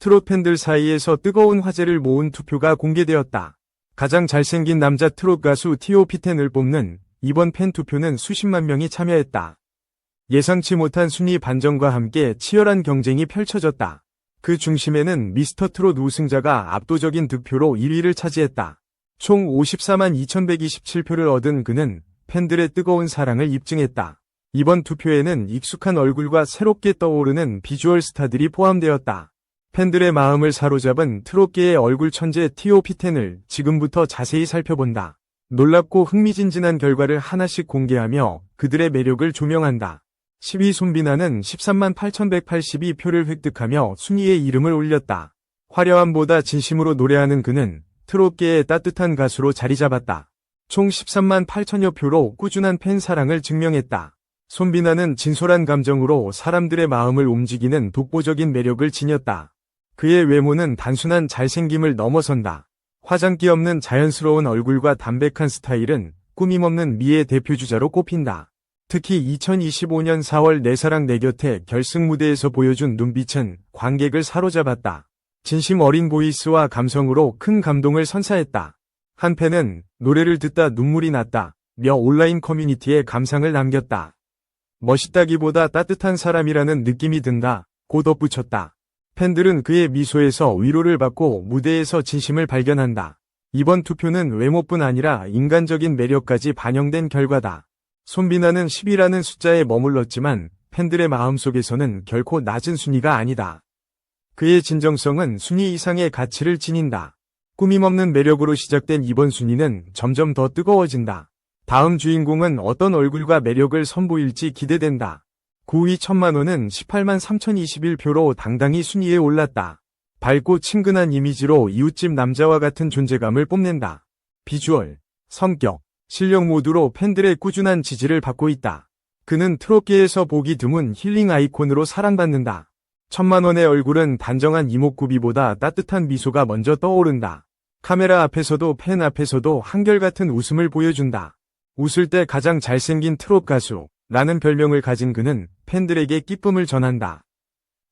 트롯 팬들 사이에서 뜨거운 화제를 모은 투표가 공개되었다. 가장 잘생긴 남자 트롯 가수 티오 피텐을 뽑는 이번 팬 투표는 수십만 명이 참여했다. 예상치 못한 순위 반전과 함께 치열한 경쟁이 펼쳐졌다. 그 중심에는 미스터 트롯 우승자가 압도적인 득표로 1위를 차지했다. 총 54만 2127표를 얻은 그는 팬들의 뜨거운 사랑을 입증했다. 이번 투표에는 익숙한 얼굴과 새롭게 떠오르는 비주얼 스타들이 포함되었다. 팬들의 마음을 사로잡은 트롯계의 얼굴 천재 티오피텐을 지금부터 자세히 살펴본다. 놀랍고 흥미진진한 결과를 하나씩 공개하며 그들의 매력을 조명한다. 10위 손비나는 13만 8182표를 획득하며 순위에 이름을 올렸다. 화려함보다 진심으로 노래하는 그는 트롯계의 따뜻한 가수로 자리 잡았다. 총 13만 8천여 표로 꾸준한 팬 사랑을 증명했다. 손비나는 진솔한 감정으로 사람들의 마음을 움직이는 독보적인 매력을 지녔다. 그의 외모는 단순한 잘생김을 넘어선다. 화장기 없는 자연스러운 얼굴과 담백한 스타일은 꾸밈없는 미의 대표주자로 꼽힌다. 특히 2025년 4월 내 사랑 내 곁에 결승 무대에서 보여준 눈빛은 관객을 사로잡았다. 진심 어린 보이스와 감성으로 큰 감동을 선사했다. 한 팬은 노래를 듣다 눈물이 났다. 며 온라인 커뮤니티에 감상을 남겼다. 멋있다기보다 따뜻한 사람이라는 느낌이 든다. 고 덧붙였다. 팬들은 그의 미소에서 위로를 받고 무대에서 진심을 발견한다. 이번 투표는 외모뿐 아니라 인간적인 매력까지 반영된 결과다. 손비나는 10이라는 숫자에 머물렀지만 팬들의 마음속에서는 결코 낮은 순위가 아니다. 그의 진정성은 순위 이상의 가치를 지닌다. 꾸밈없는 매력으로 시작된 이번 순위는 점점 더 뜨거워진다. 다음 주인공은 어떤 얼굴과 매력을 선보일지 기대된다. 9위 천만원은 18만 3021표로 당당히 순위에 올랐다. 밝고 친근한 이미지로 이웃집 남자와 같은 존재감을 뽐낸다. 비주얼, 성격, 실력 모두로 팬들의 꾸준한 지지를 받고 있다. 그는 트롯계에서 보기 드문 힐링 아이콘으로 사랑받는다. 천만원의 얼굴은 단정한 이목구비보다 따뜻한 미소가 먼저 떠오른다. 카메라 앞에서도 팬 앞에서도 한결같은 웃음을 보여준다. 웃을 때 가장 잘생긴 트롯 가수, 라는 별명을 가진 그는 팬들에게 기쁨을 전한다.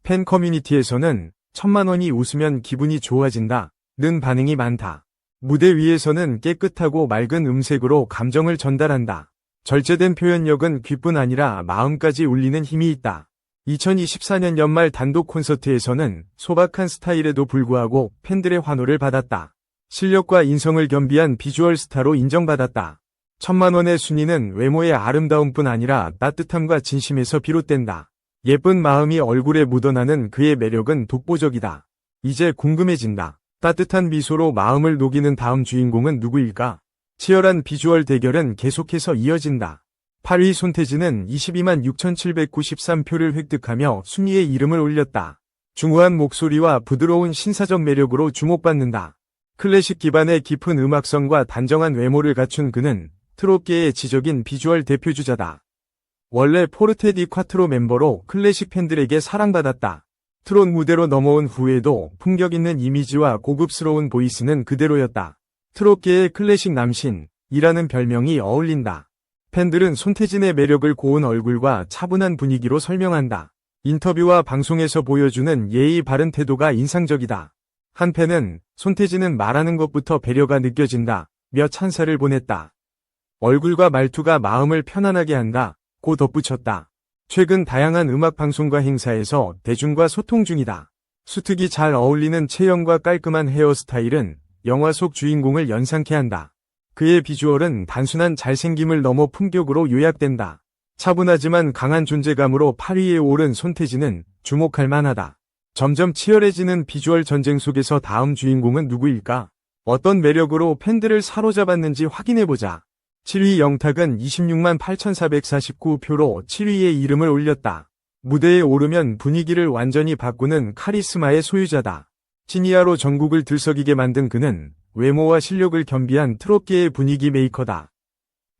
팬 커뮤니티에서는 천만 원이 웃으면 기분이 좋아진다. 는 반응이 많다. 무대 위에서는 깨끗하고 맑은 음색으로 감정을 전달한다. 절제된 표현력은 귀뿐 아니라 마음까지 울리는 힘이 있다. 2024년 연말 단독 콘서트에서는 소박한 스타일에도 불구하고 팬들의 환호를 받았다. 실력과 인성을 겸비한 비주얼 스타로 인정받았다. 천만 원의 순위는 외모의 아름다움뿐 아니라 따뜻함과 진심에서 비롯된다. 예쁜 마음이 얼굴에 묻어나는 그의 매력은 독보적이다. 이제 궁금해진다. 따뜻한 미소로 마음을 녹이는 다음 주인공은 누구일까? 치열한 비주얼 대결은 계속해서 이어진다. 8위 손태진은 22만 6,793표를 획득하며 순위에 이름을 올렸다. 중후한 목소리와 부드러운 신사적 매력으로 주목받는다. 클래식 기반의 깊은 음악성과 단정한 외모를 갖춘 그는 트롯계의 지적인 비주얼 대표주자다. 원래 포르테 디 콰트로 멤버로 클래식 팬들에게 사랑받았다. 트롯 무대로 넘어온 후에도 품격 있는 이미지와 고급스러운 보이스는 그대로였다. 트롯계의 클래식 남신이라는 별명이 어울린다. 팬들은 손태진의 매력을 고운 얼굴과 차분한 분위기로 설명한다. 인터뷰와 방송에서 보여주는 예의 바른 태도가 인상적이다. 한 팬은 손태진은 말하는 것부터 배려가 느껴진다. 며 찬사를 보냈다. 얼굴과 말투가 마음을 편안하게 한다. 고 덧붙였다. 최근 다양한 음악 방송과 행사에서 대중과 소통 중이다. 수특이 잘 어울리는 체형과 깔끔한 헤어스타일은 영화 속 주인공을 연상케 한다. 그의 비주얼은 단순한 잘생김을 넘어 품격으로 요약된다. 차분하지만 강한 존재감으로 8위에 오른 손태진은 주목할 만하다. 점점 치열해지는 비주얼 전쟁 속에서 다음 주인공은 누구일까? 어떤 매력으로 팬들을 사로잡았는지 확인해보자. 7위 영탁은 26만 8,449표로 7위에 이름을 올렸다. 무대에 오르면 분위기를 완전히 바꾸는 카리스마의 소유자다. 시니아로 전국을 들썩이게 만든 그는 외모와 실력을 겸비한 트롯계의 분위기 메이커다.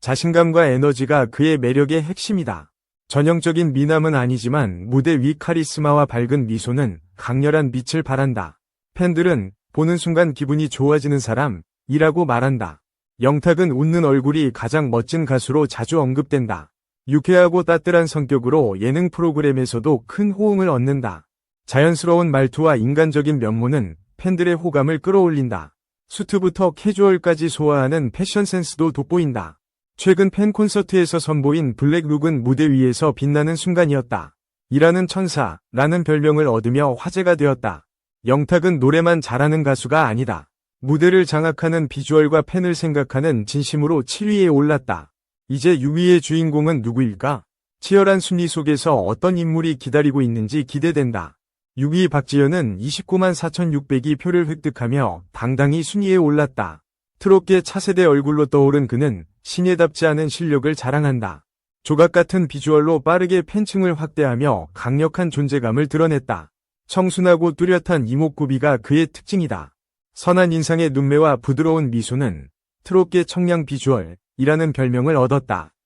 자신감과 에너지가 그의 매력의 핵심이다. 전형적인 미남은 아니지만 무대 위 카리스마와 밝은 미소는 강렬한 빛을 발한다. 팬들은 보는 순간 기분이 좋아지는 사람이라고 말한다. 영탁은 웃는 얼굴이 가장 멋진 가수로 자주 언급된다. 유쾌하고 따뜻한 성격으로 예능 프로그램에서도 큰 호응을 얻는다. 자연스러운 말투와 인간적인 면모는 팬들의 호감을 끌어올린다. 수트부터 캐주얼까지 소화하는 패션 센스도 돋보인다. 최근 팬 콘서트에서 선보인 블랙룩은 무대 위에서 빛나는 순간이었다. 이라는 천사라는 별명을 얻으며 화제가 되었다. 영탁은 노래만 잘하는 가수가 아니다. 무대를 장악하는 비주얼과 팬을 생각하는 진심으로 7위에 올랐다. 이제 6위의 주인공은 누구일까? 치열한 순위 속에서 어떤 인물이 기다리고 있는지 기대된다. 6위 박지현은 29만 4,600이 표를 획득하며 당당히 순위에 올랐다. 트롯계 차세대 얼굴로 떠오른 그는 신예답지 않은 실력을 자랑한다. 조각 같은 비주얼로 빠르게 팬층을 확대하며 강력한 존재감을 드러냈다. 청순하고 뚜렷한 이목구비가 그의 특징이다. 선한 인상의 눈매와 부드러운 미소는 트롯계 청량 비주얼이라는 별명을 얻었다.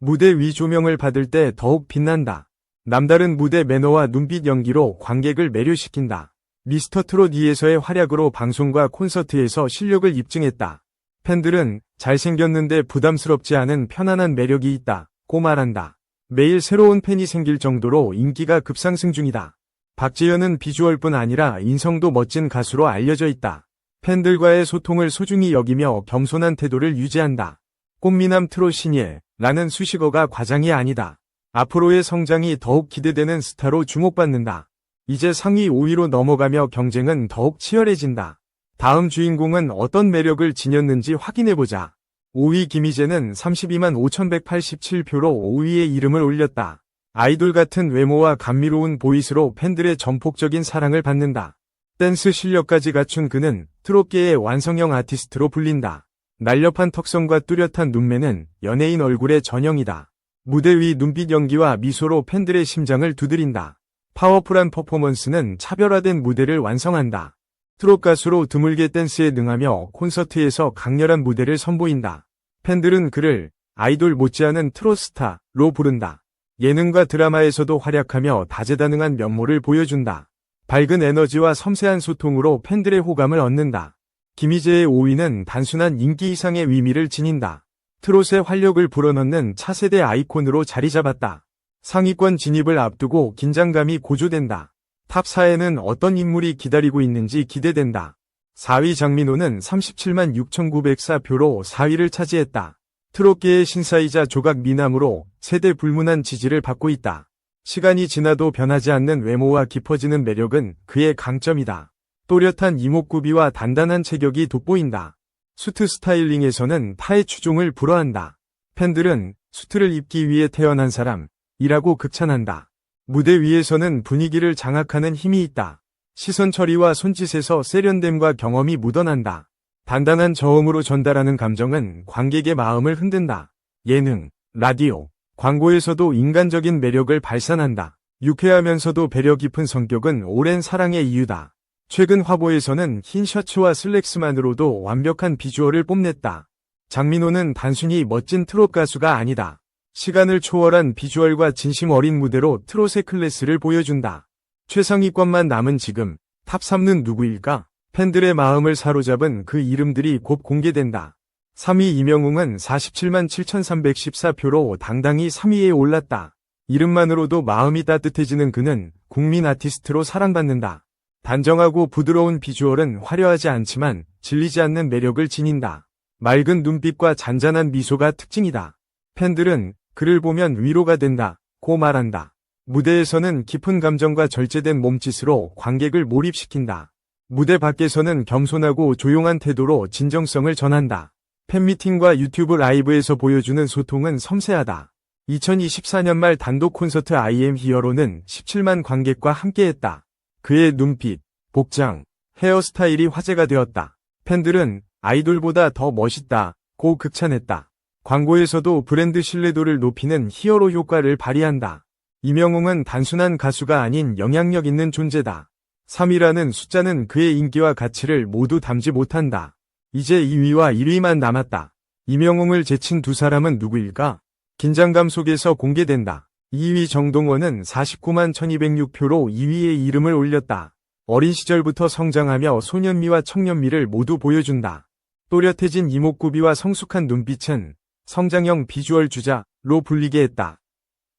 무대 위 조명을 받을 때 더욱 빛난다. 남다른 무대 매너와 눈빛 연기로 관객을 매료시킨다. 미스터 트롯 2에서의 활약으로 방송과 콘서트에서 실력을 입증했다. 팬들은 잘생겼는데 부담스럽지 않은 편안한 매력이 있다. 고 말한다. 매일 새로운 팬이 생길 정도로 인기가 급상승 중이다. 박지현은 비주얼뿐 아니라 인성도 멋진 가수로 알려져 있다. 팬들과의 소통을 소중히 여기며 겸손한 태도를 유지한다. 꽃미남 트롯 신예 라는 수식어가 과장이 아니다. 앞으로의 성장이 더욱 기대되는 스타로 주목받는다. 이제 상위 5위로 넘어가며 경쟁은 더욱 치열해진다. 다음 주인공은 어떤 매력을 지녔는지 확인해보자. 5위 김희재는 32만 5187표로 5위에 이름을 올렸다. 아이돌 같은 외모와 감미로운 보이스로 팬들의 전폭적인 사랑을 받는다. 댄스 실력까지 갖춘 그는 트롯계의 완성형 아티스트로 불린다. 날렵한 턱선과 뚜렷한 눈매는 연예인 얼굴의 전형이다. 무대 위 눈빛 연기와 미소로 팬들의 심장을 두드린다. 파워풀한 퍼포먼스는 차별화된 무대를 완성한다. 트롯 가수로 드물게 댄스에 능하며 콘서트에서 강렬한 무대를 선보인다. 팬들은 그를 아이돌 못지않은 트롯 스타로 부른다. 예능과 드라마에서도 활약하며 다재다능한 면모를 보여준다. 밝은 에너지와 섬세한 소통으로 팬들의 호감을 얻는다. 김희재의 5위는 단순한 인기 이상의 의미를 지닌다. 트롯의 활력을 불어넣는 차세대 아이콘으로 자리 잡았다. 상위권 진입을 앞두고 긴장감이 고조된다. 탑4에는 어떤 인물이 기다리고 있는지 기대된다. 4위 장민호는 37만 6,904표로 4위를 차지했다. 트롯계의 신사이자 조각 미남으로 세대 불문한 지지를 받고 있다. 시간이 지나도 변하지 않는 외모와 깊어지는 매력은 그의 강점이다. 또렷한 이목구비와 단단한 체격이 돋보인다. 수트 스타일링에서는 타의 추종을 불허한다. 팬들은 수트를 입기 위해 태어난 사람이라고 극찬한다. 무대 위에서는 분위기를 장악하는 힘이 있다. 시선 처리와 손짓에서 세련됨과 경험이 묻어난다. 단단한 저음으로 전달하는 감정은 관객의 마음을 흔든다. 예능, 라디오, 광고에서도 인간적인 매력을 발산한다. 유쾌하면서도 배려 깊은 성격은 오랜 사랑의 이유다. 최근 화보에서는 흰 셔츠와 슬랙스만으로도 완벽한 비주얼을 뽐냈다. 장민호는 단순히 멋진 트롯 가수가 아니다. 시간을 초월한 비주얼과 진심 어린 무대로 트롯의 클래스를 보여준다. 최상위권만 남은 지금 탑 3는 누구일까? 팬들의 마음을 사로잡은 그 이름들이 곧 공개된다. 3위 이명웅은 47만 7314표로 당당히 3위에 올랐다. 이름만으로도 마음이 따뜻해지는 그는 국민 아티스트로 사랑받는다. 단정하고 부드러운 비주얼은 화려하지 않지만 질리지 않는 매력을 지닌다. 맑은 눈빛과 잔잔한 미소가 특징이다. 팬들은 그를 보면 위로가 된다. 고 말한다. 무대에서는 깊은 감정과 절제된 몸짓으로 관객을 몰입시킨다. 무대 밖에서는 겸손하고 조용한 태도로 진정성을 전한다. 팬미팅과 유튜브 라이브에서 보여주는 소통은 섬세하다. 2024년 말 단독 콘서트 IM 히어로는 17만 관객과 함께했다. 그의 눈빛, 복장, 헤어스타일이 화제가 되었다. 팬들은 아이돌보다 더 멋있다. 고 극찬했다. 광고에서도 브랜드 신뢰도를 높이는 히어로 효과를 발휘한다. 이명웅은 단순한 가수가 아닌 영향력 있는 존재다. 3위라는 숫자는 그의 인기와 가치를 모두 담지 못한다. 이제 2위와 1위만 남았다. 이명웅을 제친 두 사람은 누구일까? 긴장감 속에서 공개된다. 2위 정동원은 49만 1206표로 2위에 이름을 올렸다. 어린 시절부터 성장하며 소년미와 청년미를 모두 보여준다. 또렷해진 이목구비와 성숙한 눈빛은 성장형 비주얼 주자로 불리게 했다.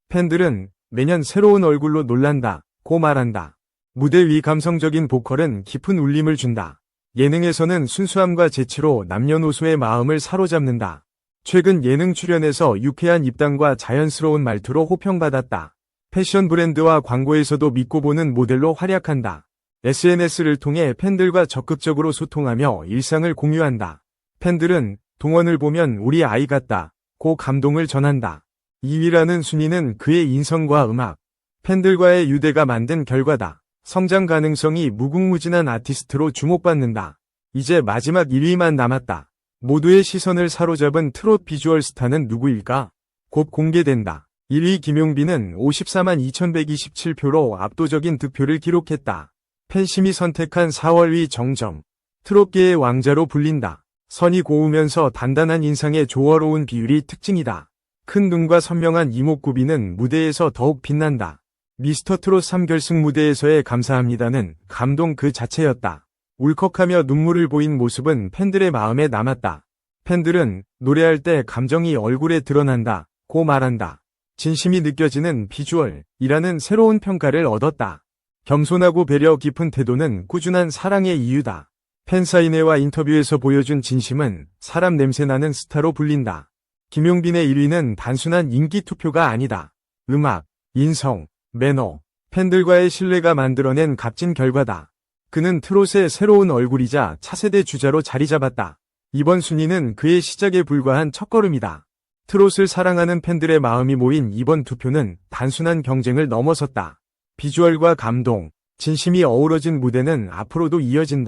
팬들은 매년 새로운 얼굴로 놀란다. 고 말한다. 무대 위 감성적인 보컬은 깊은 울림을 준다. 예능에서는 순수함과 재치로 남녀노소의 마음을 사로잡는다. 최근 예능 출연에서 유쾌한 입담과 자연스러운 말투로 호평받았다. 패션 브랜드와 광고에서도 믿고 보는 모델로 활약한다. SNS를 통해 팬들과 적극적으로 소통하며 일상을 공유한다. 팬들은 동원을 보면 우리 아이 같다. 고 감동을 전한다. 2위라는 순위는 그의 인성과 음악, 팬들과의 유대가 만든 결과다. 성장 가능성이 무궁무진한 아티스트로 주목받는다. 이제 마지막 1위만 남았다. 모두의 시선을 사로잡은 트롯 비주얼 스타는 누구일까? 곧 공개된다. 1위 김용빈은 54만 2127표로 압도적인 득표를 기록했다. 팬심이 선택한 4월위 정점. 트롯계의 왕자로 불린다. 선이 고우면서 단단한 인상의 조화로운 비율이 특징이다. 큰 눈과 선명한 이목구비는 무대에서 더욱 빛난다. 미스터 트롯 3결승 무대에서의 감사합니다는 감동 그 자체였다. 울컥하며 눈물을 보인 모습은 팬들의 마음에 남았다. 팬들은 노래할 때 감정이 얼굴에 드러난다. 고 말한다. 진심이 느껴지는 비주얼이라는 새로운 평가를 얻었다. 겸손하고 배려 깊은 태도는 꾸준한 사랑의 이유다. 팬사인회와 인터뷰에서 보여준 진심은 사람 냄새나는 스타로 불린다. 김용빈의 1위는 단순한 인기 투표가 아니다. 음악, 인성, 매너, 팬들과의 신뢰가 만들어낸 값진 결과다. 그는 트롯의 새로운 얼굴이자 차세대 주자로 자리 잡았다. 이번 순위는 그의 시작에 불과한 첫걸음이다. 트롯을 사랑하는 팬들의 마음이 모인 이번 투표는 단순한 경쟁을 넘어섰다. 비주얼과 감동, 진심이 어우러진 무대는 앞으로도 이어진다.